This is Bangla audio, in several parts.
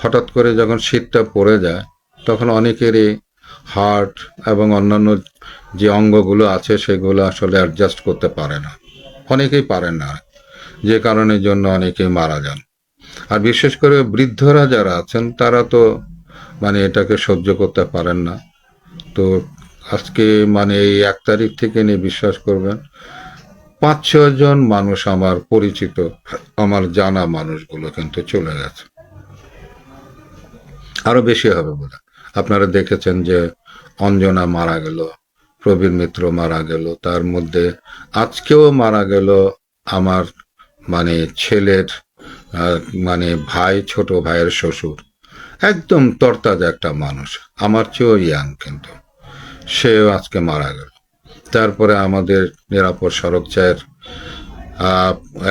হঠাৎ করে যখন শীতটা পড়ে যায়, তখন অনেকেরই হার্ট এবং অন্যান্য যে অঙ্গগুলো আছে, সেগুলো আসলে অ্যাডজাস্ট করতে পারে না। অনেকেই পারেন না, যে কারণের জন্য অনেকেই মারা যান। আর বিশেষ করে বৃদ্ধরা যারা আছেন, তারা তো মানে এটাকে সহ্য করতে পারেন না। তো আজকে মানে এই এক তারিখ থেকে নিয়ে বিশ্বাস করবেন, পাঁচ ছজন মানুষ আমার পরিচিত, আমার জানা মানুষগুলো কিন্তু চলে গেছে। আরও বেশি হবে বলে। আপনারা দেখেছেন যে অঞ্জনা মারা গেল, প্রবীর মিত্র মারা গেল, তার মধ্যে আজকেও মারা গেল আমার মানে ছেলের মানে ভাই, ছোট ভাইয়ের শ্বশুর। একদম তরতাজা একটা মানুষ, আমার চেয়েও ইয়াং কিন্তু। সেও আজকে মারা গেল। তারপরে আমাদের নিরাপদ সড়ক চায়ের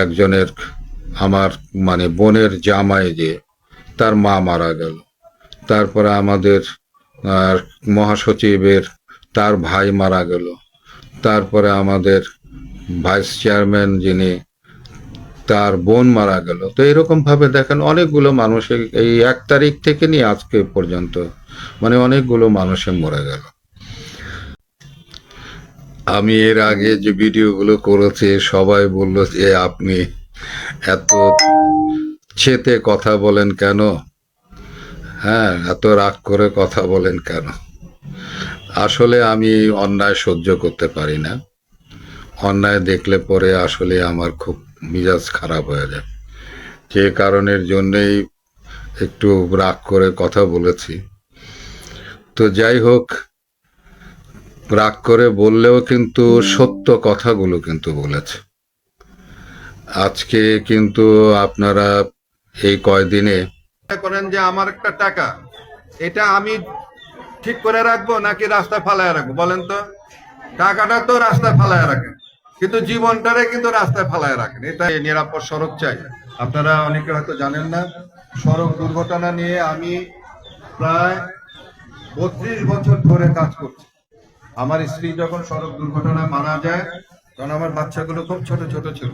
একজনের আমার মানে বোনের জামাই যে, তার মা মারা গেল। তারপরে আমাদের, আর মহাসচিবের তার ভাই মারা গেল। তারপরে আমাদের ভাইস চেয়ারম্যান যিনি, তার বোন মারা গেল। তো এরকম ভাবে দেখেন অনেকগুলো মানুষ এই- এই এক তারিখ থেকে নিয়ে আজকে পর্যন্ত মানে অনেকগুলো মানুষে মরে গেল। আমি এর আগে যে ভিডিওগুলো করেছি, সবাই বলল যে আপনি এত ছেতে কথা বলেন কেন? হ্যাঁ এত রাগ করে কথা বলেন কেন? আসলে আমি অন্যায় সহ্য করতে পারি না। অন্যায় দেখলে পরে আসলে আমার খুব মিজাজ খারাপ হয়ে যায়। যে কারণের জন্যেই একটু রাগ করে কথা বলেছি। তো যাই হোক, রাগ করে বললেও কিন্তু সত্য কথাগুলো কিন্তু বলেছে। আজকে কিন্তু আপনারা এই কয়দিনে করেন যে আমার একটা টাকা, এটা আমি ঠিক করে রাখব নাকি রাস্তায় ফালায় রাখব? বলেন তো। টাকাটা তো রাস্তায় ফালায় রাখেন, কিন্তু জীবনটারে কিন্তু রাস্তায় ফালায় রাখেন। এটা নিরাপদ সড়ক চাই। আপনারা অনেকে হয়তো জানেন না, সড়ক দুর্ঘটনা নিয়ে আমি প্রায় বত্রিশ বছর ধরে কাজ করছি। আমার স্ত্রী যখন সড়ক দুর্ঘটনায় মারা যায়, তখন আমার বাচ্চাগুলো খুব ছোট ছোট ছিল।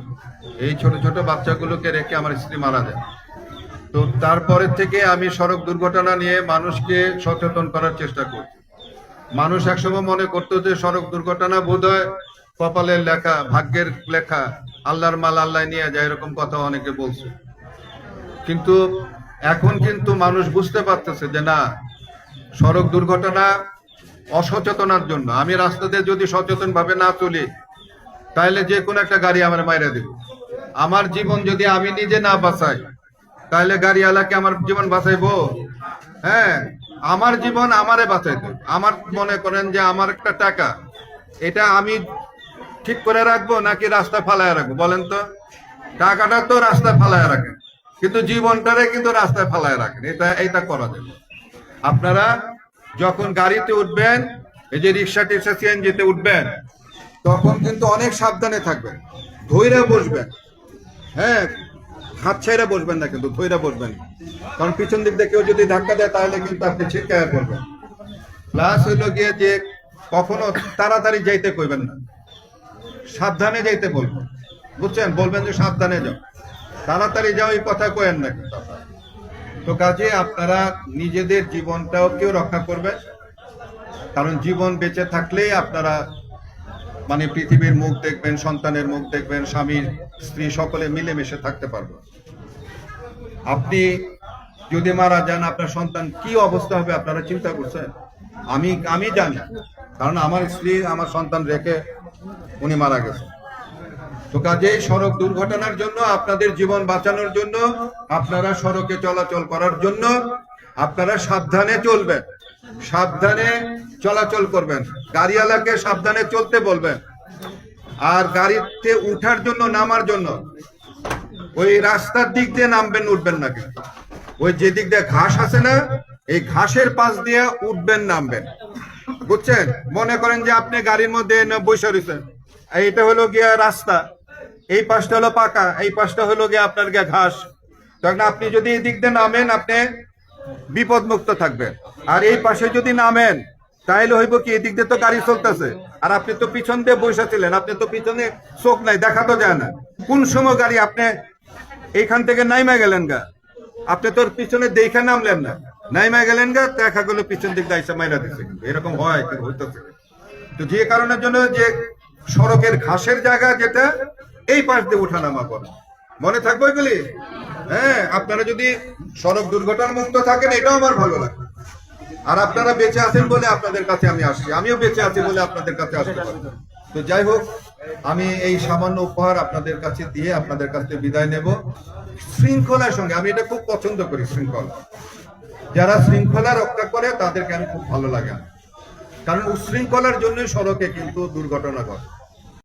এই ছোট ছোট বাচ্চাগুলোকে রেখে আমার স্ত্রী মারা যায়। তো তারপরে থেকে আমি সড়ক দুর্ঘটনা নিয়ে মানুষকে সচেতন করার চেষ্টা করছি। মানুষ একসময় মনে করতো যে সড়ক দুর্ঘটনা বোধহয় কপালের লেখা, ভাগ্যের লেখা, আল্লাহর মাল আল্লাহ নিয়ে যায় এরকম কথা অনেকে বলছে। কিন্তু এখন কিন্তু মানুষ বুঝতে পারতেছে যে না, সড়ক দুর্ঘটনা অসচেতনার জন্য। আমি রাস্তাতে যদি সচেতন ভাবে না চলি, তাহলে যে কোনো একটা গাড়ি আমার মাইরা দেবে। আমার জীবন যদি আমি নিজে না বাঁচাই তাহলে গাড়িওয়ালাকে আমার জীবন বাঁচাইবো? হ্যাঁ আমার জীবন আমারে বাঁচাইতো আমার মনে করেন যে আমার একটা টাকা, এটা আমি ঠিক করে রাখব নাকি রাস্তা ফালায় রাখব? বলেন তো। টাকাটা তো রাস্তায় ফালায় রাখেন কিন্তু জীবনটারে কিন্তু রাস্তায় ফালায় রাখেন এটা এটা করা যাবে। আপনারা যখন গাড়িতে উঠবেন, এই যে রিক্সা টিক্সা সিএনজিতে উঠবেন, তখন কিন্তু অনেক সাবধানে থাকবেন। ধৈর্য বসবেন। হ্যাঁ হাত ছাইরা বসবেন না কিন্তু ধৈর্য বসবেন। কারণ পিছন দিক দিয়ে কেউ যদি ধাক্কা দেয়, তাহলে কিন্তু আপনি ছিটকায় পড়বেন প্লাস হইল গিয়ে যে কখনো তাড়াতাড়ি যাইতে কইবেন না। সাবধানে যাইতে বলবেন। বুঝছেন? বলবেন যে সাবধানে যাও। তাড়াতাড়ি যাও, এই কথা কয়েন না কিন্তু তো কাজে আপনারা নিজেদের জীবনটাও কেউ রক্ষা করবেন। কারণ জীবন বেঁচে থাকলেই আপনারা মানে পৃথিবীর মুখ দেখবেন, সন্তানের মুখ দেখবেন স্বামীর স্ত্রী সকলে মিলেমিশে থাকতে পারবেন আপনি যদি মারা যান, আপনার সন্তান কি অবস্থা হবে আপনারা চিন্তা করছেন? আমি আমি জানি, কারণ আমার স্ত্রী, আমার সন্তান রেখে উনি মারা গেছেন। তো কাজেই সড়ক দুর্ঘটনার জন্য, আপনাদের জীবন বাঁচানোর জন্য, আপনারা সড়কে চলাচল করার জন্য আপনারা সাবধানে চলবেন। সাবধানে চলাচল করবেন। গাড়িওয়ালাকে সাবধানে চলতে বলবেন। আর গাড়িতে উঠার জন্য, নামার জন্য ওই রাস্তার দিক দিয়ে নামবেন, উঠবেন না ওই যে দিক দিয়ে ঘাস আছে না, এই ঘাসের পাশ দিয়ে উঠবেন, নামবেন। বুঝছেন? মনে করেন যে আপনি গাড়ির মধ্যে বসে রয়েছেন। এইটা হলো গিয়া রাস্তা। এই পাশটা হলো পাকা, এই পাশটা হলো গিয়া আপনার গিয়া ঘাস। তখন আপনি যদি এই দিক দিয়ে নামেন, আপনি বিপদ মুক্ত থাকবেন। আর এই পাশে যদি নামেন, তাহলে হইব কি, এদিক দিয়ে তো গাড়ি চলতেছে। আর আপনি তো পিছন দিয়ে বসেছিলেন আপনি তো পিছনে চোখ নাই, দেখা তো যায় না। কোন সময় গাড়ি আপনি এইখান থেকে নাইমা গেলেন গা? আপনি তোর পিছনে দেখে নামলেন না। নাইমা গেলেন গা, দেখা গেলো পিছন দিক দাইসা মাইরা দিচ্ছে এরকম হয় হইতেছে। তো যে কারণের জন্য যে সড়কের ঘাসের জায়গা যেটা, এই পাশ দিয়ে ওঠা নামা করে। মনে থাকবে ওইগুলি হ্যাঁ আপনারা যদি সড়ক দুর্ঘটনা মুক্ত থাকেন, এটাও আমার ভালো লাগে আর আপনারা বেঁচে আছেন বলে আপনাদের কাছে আমি আসি আমিও বেঁচে আছি বলে আপনাদের কাছে আসতে পারি তো যাই হোক, আমি এই সামান্য উপহার আপনাদের কাছে দিয়ে আপনাদের কাছে বিদায় নেব। শৃঙ্খলার সঙ্গে, আমি এটা খুব পছন্দ করি, শৃঙ্খলা। যারা শৃঙ্খলা রক্ষা করে, তাদেরকে আমি খুব ভালো লাগে। কারণ উশৃঙ্খলার জন্য সড়কে কিন্তু দুর্ঘটনা ঘটে।